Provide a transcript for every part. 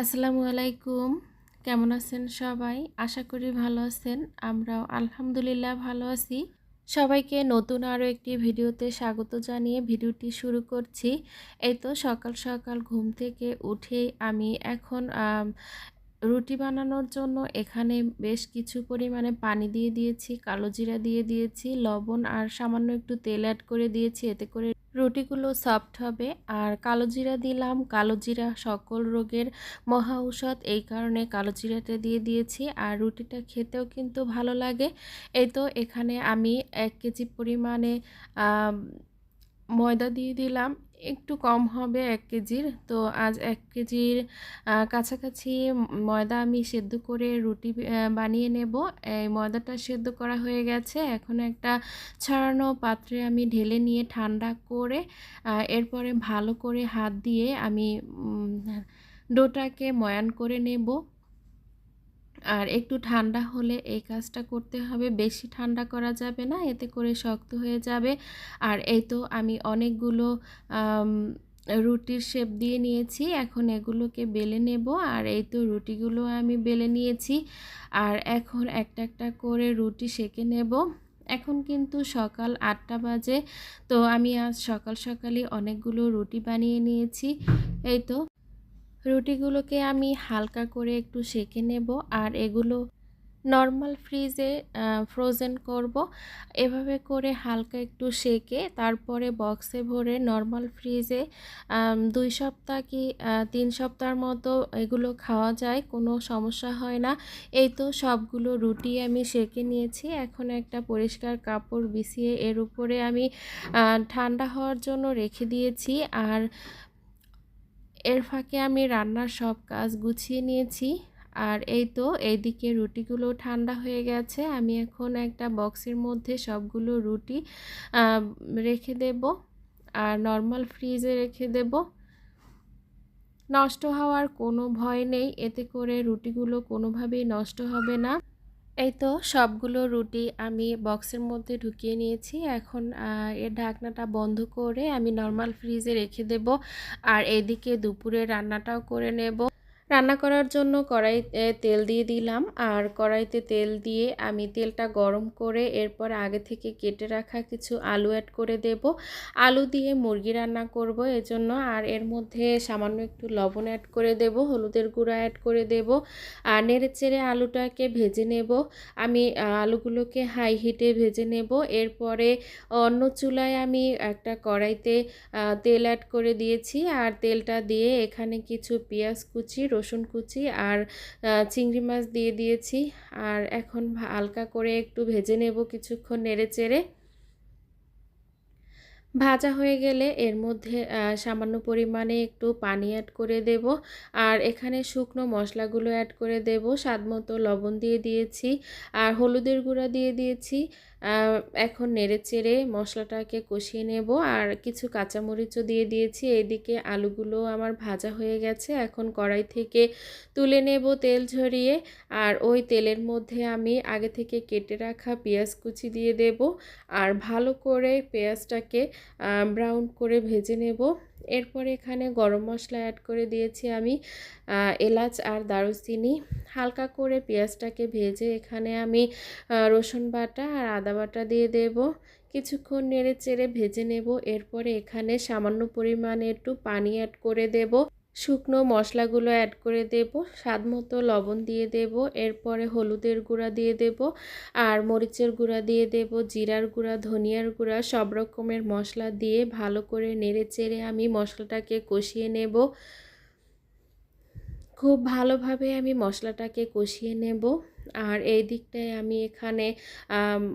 আসসালামু আলাইকুম। কেমন আছেন সবাই? আশা করি ভালো আছেন। আমরাও আলহামদুলিল্লাহ ভালো আছি। সবাইকে নতুন আরও একটি ভিডিওতে স্বাগত জানিয়ে ভিডিওটি শুরু করছি। এই তো সকাল সকাল ঘুম থেকে উঠেই আমি এখন রুটি বানানোর জন্য এখানে বেশ কিছু পরিমাণে পানি দিয়ে দিয়েছি, কালো জিরা দিয়ে দিয়েছি, লবণ আর সামান্য একটু তেল অ্যাড করে দিয়েছি, এতে করে রুটিগুলো সফট হবে। আর কালো জিরা দিলাম। কালো জিরা সকল রোগের মহা ঔষধ। এই কারণে কালো জিরাটা দিয়ে দিয়েছি। আর রুটিটা খেতেও কিন্তু ভালো লাগে। এই তো এখানে আমি এক কেজি পরিমাণে ময়দা দিয়ে দিলাম। একটু কম হবে এক কেজির। তো আজ এক কেজির কাছাকাছি ময়দা আমি সেদ্ধ করে রুটি বানিয়ে নেব। এই ময়দাটা সেদ্ধ করা হয়ে গেছে। এখন একটা ছাড়ানো পাত্রে আমি ঢেলে নিয়ে ঠান্ডা করে এরপরে ভালো করে হাত দিয়ে আমি ডোটাকে ময়ান করে নেব। আর একটু ঠান্ডা হলে এই কাজটা করতে হবে। বেশি ঠান্ডা করা যাবে না, এতে করে শক্ত হয়ে যাবে। আর এই তো আমি অনেকগুলো রুটির শেপ দিয়ে নিয়েছি, এখন এগুলোকে বেলে নেব। আর এই তো রুটিগুলো আমি বেলে নিয়েছি। আর এখন একটা একটা করে রুটি সেঁকে নেব। এখন কিন্তু সকাল আটটা বাজে, তো আমি আজ সকাল সকালই অনেকগুলো রুটি বানিয়ে নিয়েছি। এই তো রুটিগুলোকে আমি হালকা করে একটু সেঁকে নেব আর এগুলো নর্মাল ফ্রিজে ফ্রোজেন করব। এভাবে করে হালকা একটু সেঁকে তারপরে বক্সে ভরে নর্মাল ফ্রিজে দুই সপ্তাহ কি তিন সপ্তাহের মতো এগুলো খাওয়া যায়, কোনো সমস্যা হয় না। এই তো সবগুলো রুটি আমি সেঁকে নিয়েছি। এখন একটা পরিষ্কার কাপড় বিছিয়ে এর উপরে আমি ঠান্ডা হওয়ার জন্য রেখে দিয়েছি। আর এর ফাঁকে আমি রান্নার সব কাজ গুছিয়ে নিয়েছি। আর এই তো, এইদিকে রুটিগুলো ঠান্ডা হয়ে গেছে। আমি এখন একটা বক্সের মধ্যে সবগুলো রুটি রেখে দেব। আর নর্মাল ফ্রিজে রেখে দেব। নষ্ট হওয়ার কোনো ভয় নেই। এতে করে রুটিগুলো কোনোভাবেই নষ্ট হবে না। এই তো সবগুলো রুটি আমি বক্সের মধ্যে ঢুকিয়ে নিয়েছি। এখন এর ঢাকনাটা বন্ধ করে আমি নর্মাল ফ্রিজে রেখে দেব। আর এদিকে দুপুরে রান্নাটাও করে নেব। রান্না করার জন্য কড়াই তেল দিয়ে দিলাম। আর কড়াইতে তেল দিয়ে আমি তেলটা গরম করে এরপর আগে থেকে কেটে রাখা কিছু আলু অ্যাড করে দেব। আলু দিয়ে মুরগি রান্না করব এজন্য। আর এর মধ্যে সামান্য একটু লবণ অ্যাড করে দেব, হলুদের গুঁড়া অ্যাড করে দেব। আর নেড়ে চেড়ে আলুটাকে ভেজে নেব। আমি আলুগুলোকে হাই হিটে ভেজে নেব। এরপরে অন্য চুলায় আমি একটা কড়াইতে তেল অ্যাড করে দিয়েছি। আর তেলটা দিয়ে এখানে কিছু পেঁয়াজ কুচি রসুন কুচি আর চিংড়ি মাছ দিয়ে দিয়েছি। আর এখন হালকা করে একটু ভেজে নেব কিছুক্ষণ নেড়ে চেড়ে। ভাজা হয়ে গেলে এর মধ্যে সামান্য পরিমাণে একটু পানি অ্যাড করে দেব। আর এখানে শুকনো মশলাগুলো অ্যাড করে দেব। স্বাদ মতো লবণ দিয়ে দিয়েছি। আর হলুদের গুঁড়া দিয়ে দিয়েছি। এখন নেড়ে চেড়ে মশলাটাকে কষিয়ে নেব। আর কিছু কাঁচামরিচও দিয়ে দিয়েছি। এদিকে আলুগুলো আমার ভাজা হয়ে গেছে। এখন কড়াই থেকে তুলে নেব তেল ঝরিয়ে। আর ওই তেলের মধ্যে আমি আগে থেকে কেটে রাখা পেঁয়াজ কুচি দিয়ে দেব। আর ভালো করে পেঁয়াজটাকে ব্রাউন করে ভেজে নেব। এরপর এখানে গরম মশলা অ্যাড করে দিয়েছি আমি এলাচ আর দারুচিনি। হালকা করে পেঁয়াজটাকে ভেজে এখানে আমি রসুন বাটা আর আদা বাটা দিয়ে দেব। কিছুক্ষণ নেড়ে চেড়ে ভেজে নেব। এরপরে এখানে সামান্য পরিমাণে একটু পানি অ্যাড করে দেব। শুকনো মশলাগুলো অ্যাড করে দেব, স্বাদ মতো লবণ দিয়ে দেব, এরপরে হলুদের গুঁড়া দিয়ে দেব, আর মরিচের গুঁড়া দিয়ে দেব, জিরার গুঁড়া, ধনিয়ার গুঁড়া, সব রকমের মশলা দিয়ে ভালো করে নেড়ে চেড়ে আমি মশলাটাকে কষিয়ে নেব। খুব ভালোভাবে আমি মশলাটাকে কষিয়ে নেব। আর এই দিকটায় আমি এখানে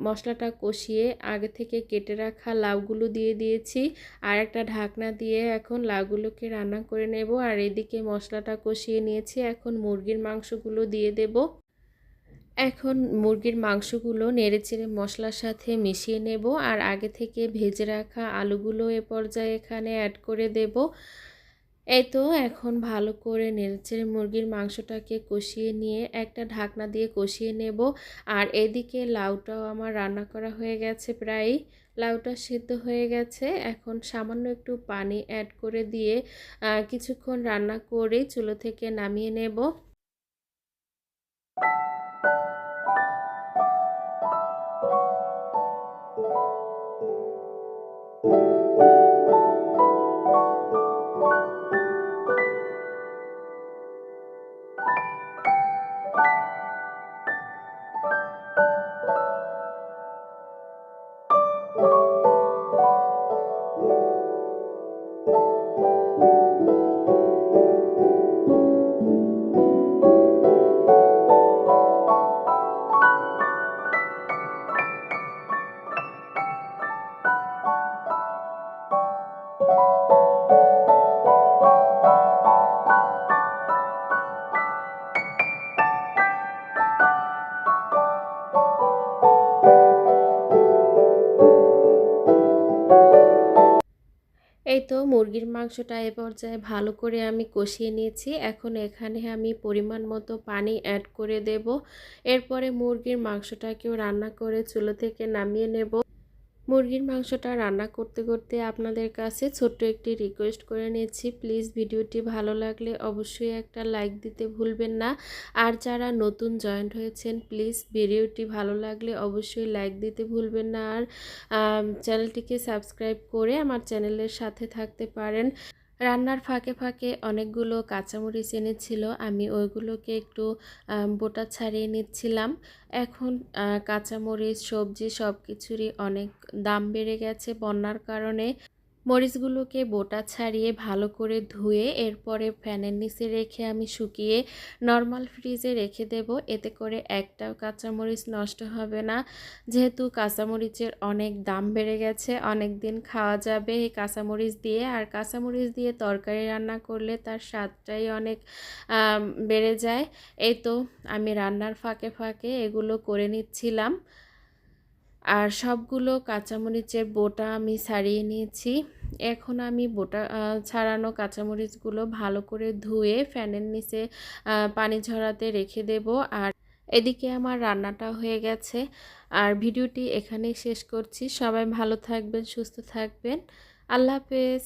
মশলাটা কষিয়ে আগে থেকে কেটে রাখা লাউগুলো দিয়ে দিয়েছি। আর একটা ঢাকনা দিয়ে এখন লাউগুলোকে রান্না করে নেব। আর এদিকে মশলাটা কষিয়ে নিয়েছি। এখন মুরগির মাংসগুলো দিয়ে দেব। এখন মুরগির মাংসগুলো নেড়েচেড়ে মশলার সাথে মিশিয়ে নেব। আর আগে থেকে ভেজে রাখা আলুগুলো এ পর্যায়ে এখানে অ্যাড করে দেব। এই তো, এখন ভালো করে নেড়েচেড়ে মুরগির মাংসটাকে কষিয়ে নিয়ে একটা ঢাকনা দিয়ে কষিয়ে নেব। আর এদিকে লাউটাও আমার রান্না করা হয়ে গেছে প্রায় লাউটা সিদ্ধ হয়ে গেছে। এখন সামান্য একটু পানি অ্যাড করে দিয়ে কিছুক্ষণ রান্না করে চুলো থেকে নামিয়ে নেব। এই তো মুরগির মাংসটা এ পর্যায়ে ভালো করে আমি কষিয়ে নিয়েছি। এখন এখানে আমি পরিমাণ মতো পানি অ্যাড করে দেব। এরপরে মুরগির মাংসটাকেও রান্না করে চুলো থেকে নামিয়ে নেব। মুরগির মাংসটা রান্না করতে করতে আপনাদের কাছে ছোট্ট একটি রিকোয়েস্ট করে নিচ্ছি প্লিজ ভিডিওটি ভালো লাগলে অবশ্যই একটা লাইক দিতে ভুলবেন না। আর যারা নতুন জয়েন্ট হয়েছেন প্লিজ ভিডিওটি ভালো লাগলে অবশ্যই লাইক দিতে ভুলবেন না। আর চ্যানেলটিকে সাবস্ক্রাইব করে আমার চ্যানেলের সাথে থাকতে পারেন। রান্নার ফাঁকে ফাঁকে অনেকগুলো কাঁচামরিচ এনেছিল। আমি ওইগুলোকে একটু বোটা ছাড়িয়ে নিচ্ছিলাম। এখন কাঁচামরিচ, সবজি সব কিছুরই অনেক দাম বেড়ে গেছে বন্যার কারণে। মরিচগুলোকে বোটা ছাড়িয়ে ভালো করে ধুয়ে এরপরে ফ্যানের নিচে রেখে আমি শুকিয়ে নর্মাল ফ্রিজে রেখে দেব। এতে করে একটাও কাঁচামরিচ নষ্ট হবে না। যেহেতু কাঁচামরিচের অনেক দাম বেড়ে গেছে, অনেক দিন খাওয়া যাবে এই কাঁচামরিচ দিয়ে। আর কাঁচামরিচ দিয়ে তরকারি রান্না করলে তার স্বাদটাই অনেক বেড়ে যায়। এই তো আমি রান্নার ফাঁকে ফাঁকে এগুলো করে নিচ্ছিলাম। আর সবগুলো কাঁচামরিচের বোটা আমি ছাড়িয়ে নিয়েছি। এখন আমি বোটা ছাড়ানো কাঁচামরিচগুলো ভালো করে ধুয়ে ফ্যানের নিচে পানি ঝরাতে রেখে দেব। আর এদিকে আমার রান্নাটা হয়ে গেছে। আর ভিডিওটি এখানেই শেষ করছি। সবাই ভালো থাকবেন, সুস্থ থাকবেন। আল্লাহ হাফেজ।